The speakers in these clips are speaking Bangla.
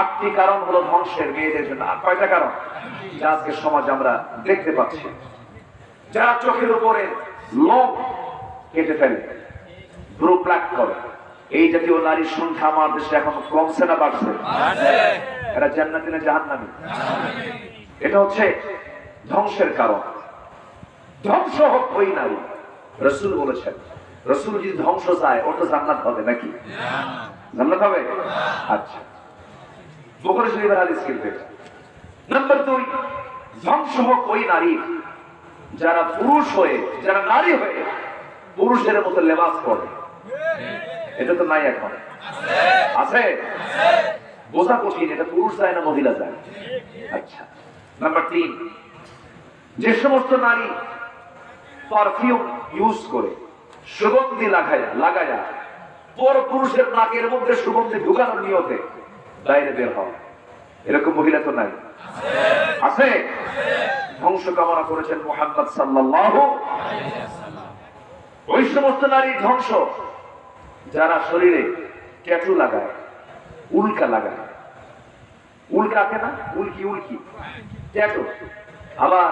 আটটি কারণ হলো ধ্বংসের মেয়েদের জন্য। আর কয়টা কারণ? যা আজকে সমাজ আমরা দেখতে পাচ্ছি। যারা চোখের উপরে লোভ কেটে ফেলে করে, এই জাতীয় নারীর সংখ্যা আমার দেশে এখন কমছে না, বাড়ছে। এরা জান্নাতি না জাহান্নামী? এটা হচ্ছে ধ্বংসের কারণ। ধ্বংস হোক ওই নারী। রসুল বলেছেন, রসুল যদি ধ্বংস চায় ওটা জান্নাত হবে নাকি? জান্নাত হবে? আচ্ছা। বকরে শরীফের হাদিস এটা। নাম্বার দুই ধ্বংস হোক ওই নারী যারা পুরুষ হয়ে, যারা নারী হয়ে পুরুষের মতো লেবাস পরে। এটা তো নাই এখন। আছে? বোঝা কঠিন, এটা পুরুষ যায় না মহিলা যায়। আচ্ছা নাম্বার তিন যে সমস্ত নারী পারফিউম ইউজ করে, সুগন্ধি লাগায় লাগায়, পর পুরুষের নাকের মধ্যে সুগন্ধি ঢুকানোর নিয়তে বাইরে বের হয় এরকম মহিলা তো নাই। আছে? ধ্বংস কামনা করেছেন মোহাম্মদ সাল্লাল্লাহু ওই সমস্ত নারী ধ্বংস, যারা শরীরে ট্যাটু লাগায়, উল্কা লাগায়। উল্কা আঁকে না? উল্কি উল্কি। ট্যাটু। আবার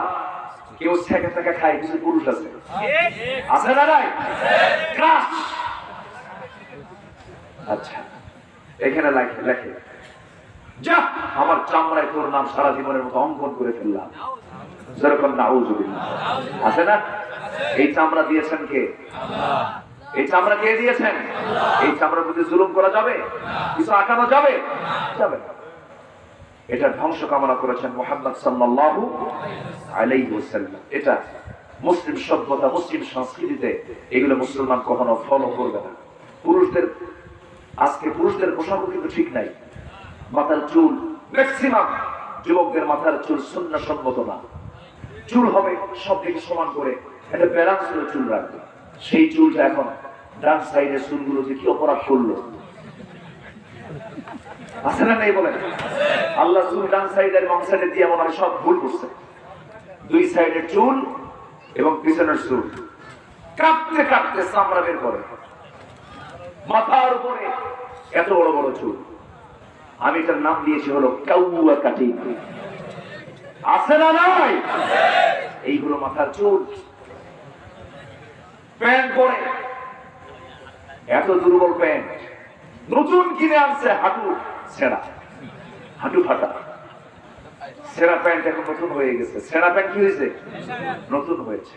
কেউ ছেঁকে থেকে খায়, কিছু পুরুষ আছে। আছে না নাই? আচ্ছা এখানে লেখে লেখে। যা, আমার চামড়ায় তোর নাম সারা জীবনের মতো অঙ্কন করে ফেললাম। যেরকম আছে না? এই চামড়া দিয়েছেন কে? এই চামড়া কে দিয়েছেন? এই চামড়ার প্রতি জুলুম করা যাবে? কিছু আঁকানো যাবে? যাবে। এটা ধ্বংস কামনা করেছেন মোহাম্মদ সাল্লাল্লাহু ওয়াসাল্লাম। এটা মুসলিম সভ্যতা, মুসলিম সংস্কৃতিতে এগুলো মুসলমান কখনো ফলো করবে না। পুরুষদের, আজকে পুরুষদের পোশাকও কিন্তু ঠিক নাই। মাথার চুল ম্যাক্সিমাম যুবকদের মাথার চুল শূন্য সম্মত না। চুল হবে সব দিকে সমান করে। একটা ব্যালান্স করে চুল রাখবে। সেই চুলটা এখন ডান সাইডের চুলগুলো যে কি অপরাধ করল? আছে না নেই আল্লাহ চুল ডান সাইডের বাম সাইডে দিয়ে মনে হয় সব ভুল করছে। দুই সাইডের চুল এবং পিছনের চুল। কাঁপতে কাঁপতে চামড়া বের করে। মাথার উপরে এত বড় বড় চুল। আমি তার নাম দিয়েছি হলো কাউয়া কাটিং। আছে না নাই? এইগুলো মাথার চুল। প্যান্ট পরে। এত দুর্বল প্যান্ট। নতুন কিনে আনছে হাঁটু ছেঁড়া। হাঁটু ফাটা। সেরা প্যান্ট এখন নতুন হয়ে গেছে। সেরা প্যান্ট কি হয়েছে? নতুন হয়েছে।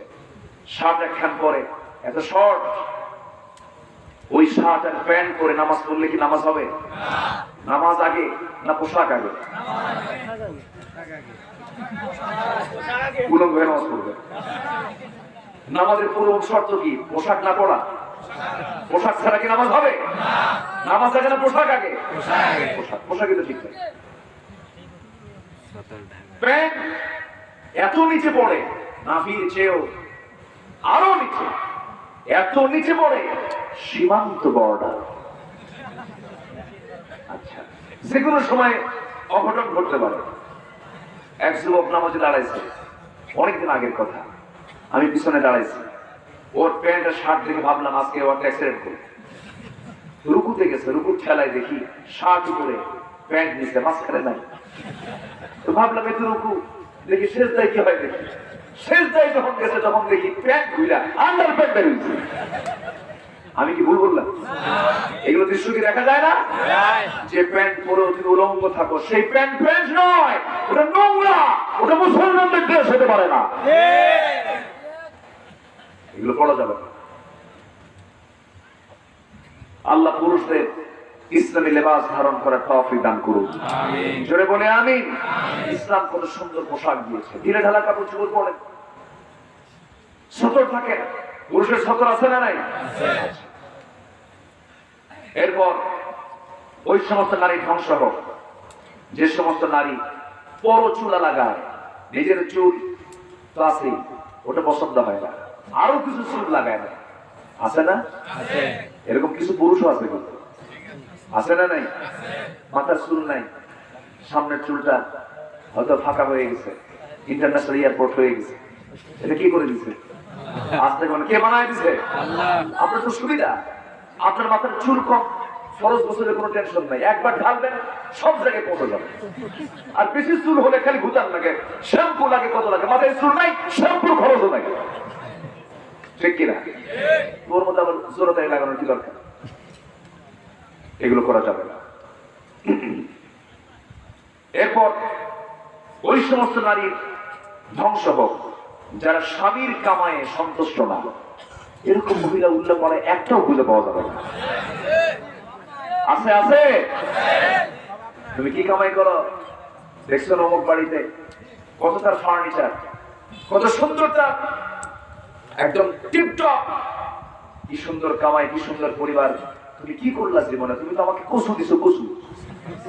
শার্ট একখান পরে। এত শর্ট। ওই শার্ট আর প্যান্ট পরে নামাজ পড়লে কি নামাজ হবে? নামাজ আগে না পোশাক আগে? নামাজের পুরো শর্ত কি? পোশাক না পড়া? পোশাক ছাড়া কি নামাজ হবে? নামাজ আগে না পোশাক আগে? পোশাক। পোশাকই তো ঠিক। এত নিচে পড়ে নাভির চেয়েও আরও নিচে, এত নিচে পড়ে, সীমান্ত বর্ডার। যে কোনো সময় অঘটন ঘটতে পারে। এক যুবক নামাজে দাঁড়াইছে। অনেকদিন আগের কথা। আমি পিছনে দাঁড়াইছি। ওর প্যান্ট আর শার্ট দেখে ভাবলাম আজকে ও একটা অ্যাক্সিডেন্ট করবে। রুকুতে গেছে, রুকুর ঠেলায় দেখি শার্ট উপরে প্যান্ট নিচে, মাঝখানে নাই। তো ভাবলাম একটু রুকু। দেখি শেষ দায় কি হয় দেখি? শেষ দায় যখন গেছে, তখন দেখি প্যান্ট খুইলা আন্ডার প্যান্ট বেরিয়েছে আমি কি ভুল বললাম? এগুলো দৃশ্য কি দেখা যায় না। যে প্যান্ট পরে তুমি উলঙ্গ থাকো সেই প্যান্ট প্যান্ট নয় ওটা নোংরা ওটা মুসলমানদের ড্রেস হতে পারে না। এগুলো পড়া যাবে না। আল্লাহ পুরুষদের ইসলামী লেবাস ধারণ করার তৌফিক দান করুন। জোরে বলে আমি ইসলাম কত সুন্দর পোশাক দিয়েছে। ঢিলে ঢালা কাপড় চোপড় পরে। সতর থাকে পুরুষের সতর আছে না নাই? এরপর ওই সমস্ত নারী ধ্বংস হোক যে সমস্ত নারী পর চুলা লাগায় নিজের চুল তো আছেই ওটা পছন্দ হয় না। আরও কিছু চুল লাগায় না। আছে না? এরকম কিছু পুরুষও আছে কিন্তু। আছে না নাই? মাথার চুল নাই। সামনের চুলটা হয়তো ফাঁকা হয়ে গেছে। ইন্টারন্যাশনাল এয়ারপোর্ট হয়ে গেছে। এটা কি করে দিছে? মানে কে বানায় দিছে? আপনার তো সুবিধা। আপনার মাথার চুল কম, ফরজ গোসলের কোনো টেনশন নাই। একবার ঢালবেন, সব জায়গায় পৌঁছে যাবে। আর বেশি চুল হলে খালি ভুতান লাগে, শ্যাম্পু লাগে কত লাগে? মাথায় চুল নাই, শ্যাম্পুর খরচও লাগে ঠিক কিনা? তোর মধ্যে আবার জোরতাই লাগানোর কি দরকার? এগুলো করা যাবে না। এরপর, ওই সমস্ত নারীর ধ্বংস হোক, যারা স্বামীর কামায়ে সন্তুষ্ট না। এরকম মহিলা উল্লেখ করে একটাও খুঁজে পাওয়া যাবে আছে আছে? তুমি কি কামাই করো? দেখছ অমুক বাড়িতে কত তার ফার্নিচার কত সুন্দর একদম টিপটপ কি সুন্দর কামাই, কি সুন্দর পরিবার। তুমি কি করলা জীবনে? তুমি তো আমাকে কসু দিছো কসু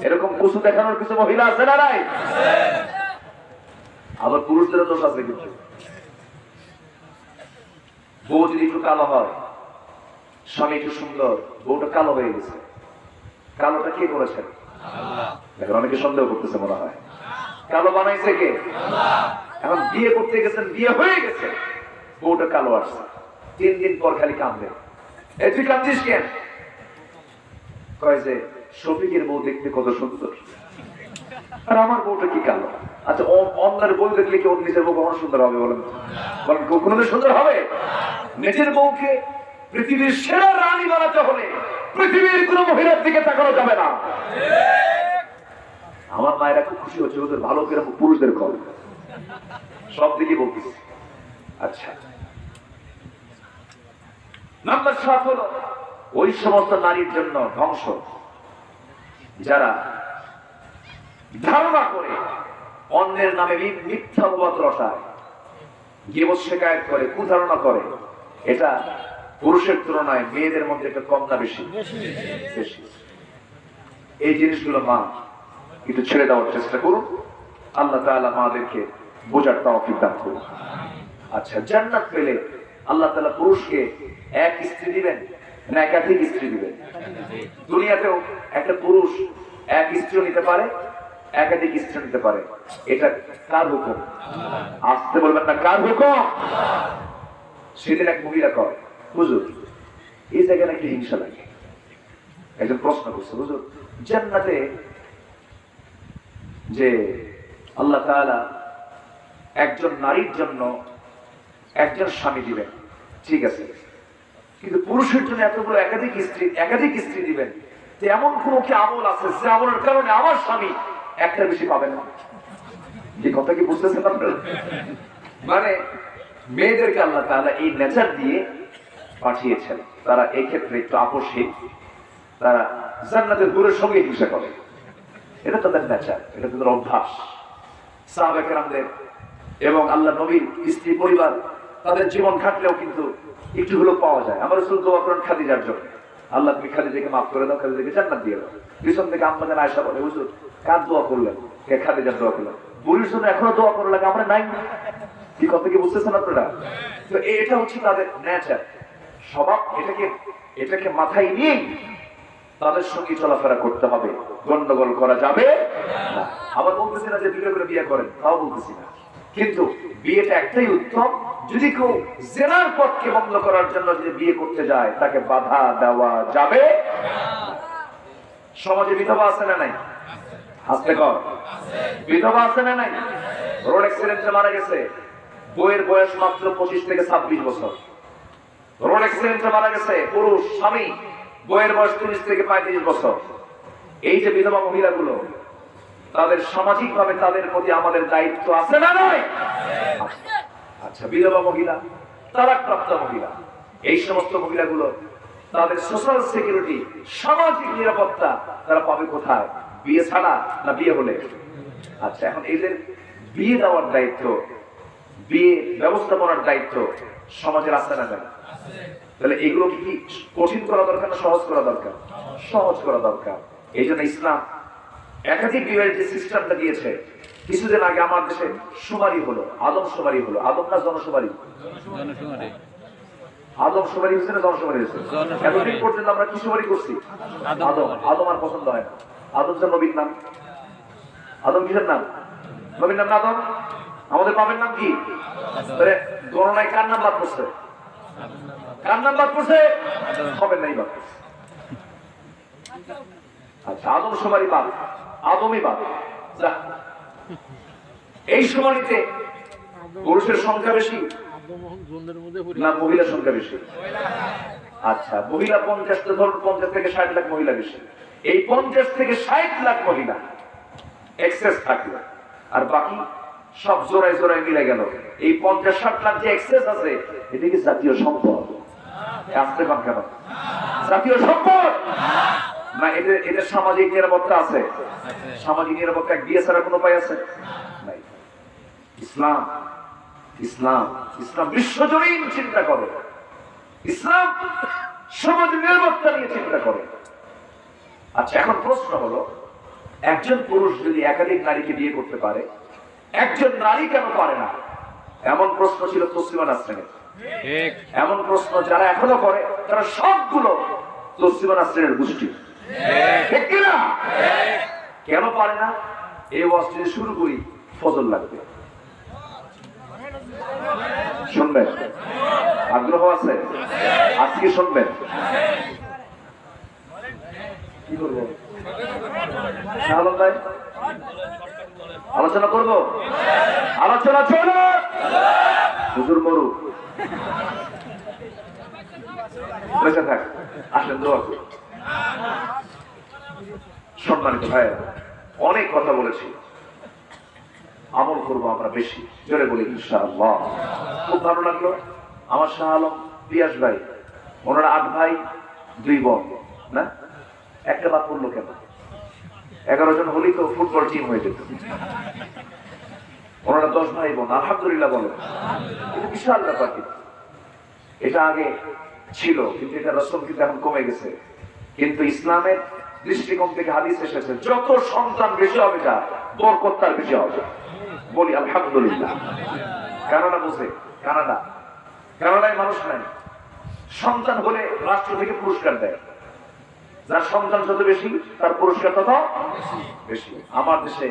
এরকম কসু দেখানোর কিছু মহিলা আছে না নাই? আবার পুরুষদেরও দোষ আছে কিন্তু। বউ যদি একটু কালো হয়, স্বামী একটু সুন্দর, বউটা কালো হয়ে গেছে। কালোটা কে করেছেন এখন অনেকে সন্দেহ করতেছে মনে হয়। কালো বানাইছে কে? এখন বিয়ে করতে গেছেন, বিয়ে হয়ে গেছে। বউটা কালো আসছে। তিন দিন পর খালি কাঁদবে। এই তুই কাঁদছিস কেন? কয় যে, শফিকের বউ দেখতে কত সুন্দর। আর আমার বউটা কি কালো? আচ্ছা অন্যের বউ দেখলে কি ওর নিজের বউ কখনো সুন্দর হবে বলেন? বলেন কোনোদিন সুন্দর হবে? নিজের বউকে পৃথিবীর সেরা রানী বানাতে হলে পৃথিবীর কোন মহিলার দিকে তাকানো যাবে না। আমার মায়েরা খুব খুশি হচ্ছে ওদের ভালো করে পুরুষদের কল সব দিকে বলতেছি। আচ্ছা। নাম্বার সাত হলো, ওই সমস্ত নারীর জন্য ধ্বংস। যারা ধারণা করে অন্যের নামে মিথ্যা অপবাদ রটায় গেবত শেখায়ত করে, কুধারণা করে এটা পুরুষের তুলনায় মেয়েদের মধ্যে একটা কম না বেশি? বেশি। এই জিনিসগুলো মা একটু ছেড়ে দেওয়ার চেষ্টা করুন। আল্লাহ তাআলা মাদেরকে বোঝার তৌফিক দান করুন। আচ্ছা জান্নাত পেলে আল্লাহ তাআলা পুরুষকে এক স্ত্রী দিবেন না একাধিক স্ত্রী দিবেন? দুনিয়াতেও একটা পুরুষ এক স্ত্রী নিতে পারে একাধিক স্ত্রী নিতে পারে। এটা কার হুকুম? আসতে বলবেন না কার হুকুম? সেদিন এক মহিলা কয়, হুজুর, এই জায়গায় নাকি হিংসা লাগে। একজন প্রশ্ন করছে, হুজুর, জান্নাতে যে আল্লাহ তাআলা একজন নারীর জন্য একজন স্বামী দিবেন, ঠিক আছে, কিন্তু পুরুষের জন্য এতগুলো একাধিক স্ত্রী একাধিক স্ত্রী দিবেন যে এমন কোন কি আমল আছে যে আমলের কারণে আমার স্বামী একটা বেশি পাবেন না? যে কথা কি বুঝতেছেন আপনারা? মানে মেয়েদেরকে আল্লাহ তাআলা এই নেচার দিয়ে পাঠিয়েছেন। তারা এই ক্ষেত্রে একটু আপোষহীন তারা জান্নাতের দূরের সঙ্গে হিংসা করে। এটা তাদের নেচার এটা তাদের অভ্যাস। সাহাবেকেরামদের এবং আল্লাহ নবীর স্ত্রী পরিবার, তাদের জীবন খাটলেও কিন্তু একটু হলেও পাওয়া যায়। আমরা শুধু দোয়া করেন খাদিজার জন্য। আল্লাহ তুমি খাদিজাকে মাফ করে দাও, খাদিজাকে জান্নাত দিয়ে দাও। পিছন থেকে আমাদের আয়সা বলে, হুজুর, কার দোয়া করলেন? কে খাদিজার দোয়া করলেন? বুড়ির জন্য এখনও দোয়া করা লাগে, আমরা নাই। কি কথা কি বুঝতেছেন আপনারা? তো এটা হচ্ছে তাদের নেচার স্বভাব এটাকে এটাকে মাথায় নিয়েই তাদের সঙ্গে চলাফেরা করতে হবে। গন্ডগোল করা যাবে আবার বলতেছি না যে দুটো করে বিয়ে করেন, তাও বলতেছি না। কিন্তু বিয়েটা একটাই উত্তম, যদি কেউ জেনার পথকে বন্ধ করার জন্য যদি বিয়ে করতে যায়, তাকে বাধা দেওয়া যাবে সমাজে বিধবা আছে না নাই? হাসতে কর বিধবা আছে না নাই? রোড অ্যাক্সিডেন্টে মারা গেছে। বইয়ের বয়স মাত্র পঁচিশ থেকে ছাব্বিশ বছর। রোড অ্যাক্সিডেন্টে মারা গেছে পুরুষ, স্বামী, বইয়ের বয়স তিরিশ থেকে পঁয়ত্রিশ বছর। এই যে বিধবা মহিলাগুলো, তাদের সামাজিক ভাবে তাদের প্রতি আমাদের দায়িত্ব আছে না নয় আচ্ছা বিধবা মহিলা তালাক প্রাপ্ত মহিলা, এই সমস্ত মহিলাগুলো, তাদের সোশ্যাল সিকিউরিটি সামাজিক নিরাপত্তা তারা পাবে কোথায়? বিয়ে ছাড়া না বিয়ে হলে? আচ্ছা এখন এদের বিয়ে দেওয়ার দায়িত্ব বিয়ে ব্যবস্থাপনার দায়িত্ব সমাজের আছে না কেন? তাহলে এগুলো কি কঠিন করা দরকার না সহজ করা দরকার? সহজ করা দরকার। এই জন্য ইসলাম একাধিক বিবাহের যে সিস্টেমটা দিয়েছে কিছুদিন আগে আমার দেশে সুমারি হলো আদম সুমারি হলো। আদম না জনসুমারি আদম সুমারি হয়েছে না জনসুমারি হয়েছে? এতদিন পর্যন্ত আমরা কি সুমারি করছি? আদম আদম। আদম আর পছন্দ হয় না। আদম যে নবীর নাম। আদম কিসের নাম? নবীর নাম না আদম? আমাদের বাপের নাম কি? গণনায় কার নাম বাদ করছে কার নাম বাদ করছে হবে নাই বাদ আচ্ছা আদম সবারই বাদ, আদমই বাদ। এই সময়তে পুরুষের সংখ্যা বেশি না মহিলার সংখ্যা বেশি? আচ্ছা মহিলা পঞ্চাশ ধরুন পঞ্চাশ থেকে ষাট লাখ মহিলা বেশি। এই পঞ্চাশ থেকে ষাট লাখ মহিলা এক্সেস থাকল। আর বাকি সব জোড়ায় জোড়ায় মিলে গেল। এই পঞ্চাশ ষাট লাখ যে এক্সেস আছে, এটা কি জাতীয় সম্পদ? আসতে পান কেন? জাতীয় সম্পদ? না, এদের এদের সামাজিক নিরাপত্তা আছে। সামাজিক নিরাপত্তা দিয়ে ছাড়া কোনো উপায় আছে? ইসলাম ইসলাম ইসলাম বিশ্বজনীন চিন্তা করে। ইসলাম সমাজ নিরাপত্তা নিয়ে চিন্তা করে। আচ্ছা এখন প্রশ্ন হলো, একজন পুরুষ যদি একাধিক নারীকে বিয়ে করতে পারে একজন নারী কেন পারে না? এমন প্রশ্ন ছিল তসলিমা নাসরিনের এমন প্রশ্ন যারা এখনও করে তারা সবগুলো তসলিমা নাসরিনের গোষ্ঠী। ঠিক। কেন পারে না? এই ওয়াজ শুরু করি ফজল লাগবে। শুনবেন? আগ্রহ আছে? আজকে শুনবেন? কি করব ভাই? আলোচনা করব? আলোচনা চলো! হুজুর মরু। বেঁচে থাক, আসেন। সম্মানিত ভাই অনেক কথা বলেছি। আমল করব আমরা বেশি, জোরে বলি, ইনশাআল্লাহ। খুব ভালো লাগল। আমার শাহ আলম পিয়াস ভাই, ওনারা আট ভাই, দুই বোন, না? একটা বাদ পড়ল কেন? এগারো জন হলেই তো ফুটবল টিম হয়ে যেত। ওনারা দশ ভাই বোন, আলহামদুলিল্লাহ বলে। বিশাল ব্যাপার কিন্তু। এটা আগে ছিল, কিন্তু এটা রসম কিন্তু এখন কমে গেছে। কিন্তু ইসলামের দৃষ্টিকোণ থেকে হাদিস এসেছে, যত সন্তান বেশি হবে যা বরকত তার বেশি হবে। বলি আলহামদুলিল্লাহ। কানাডা বুঝে কানাডা। কানাডায় মানুষ নাই। সন্তান হলে রাষ্ট্র থেকে পুরস্কার দেয়। যার সন্তান যত বেশি তার পুরস্কার তত বেশি। আমার দেশে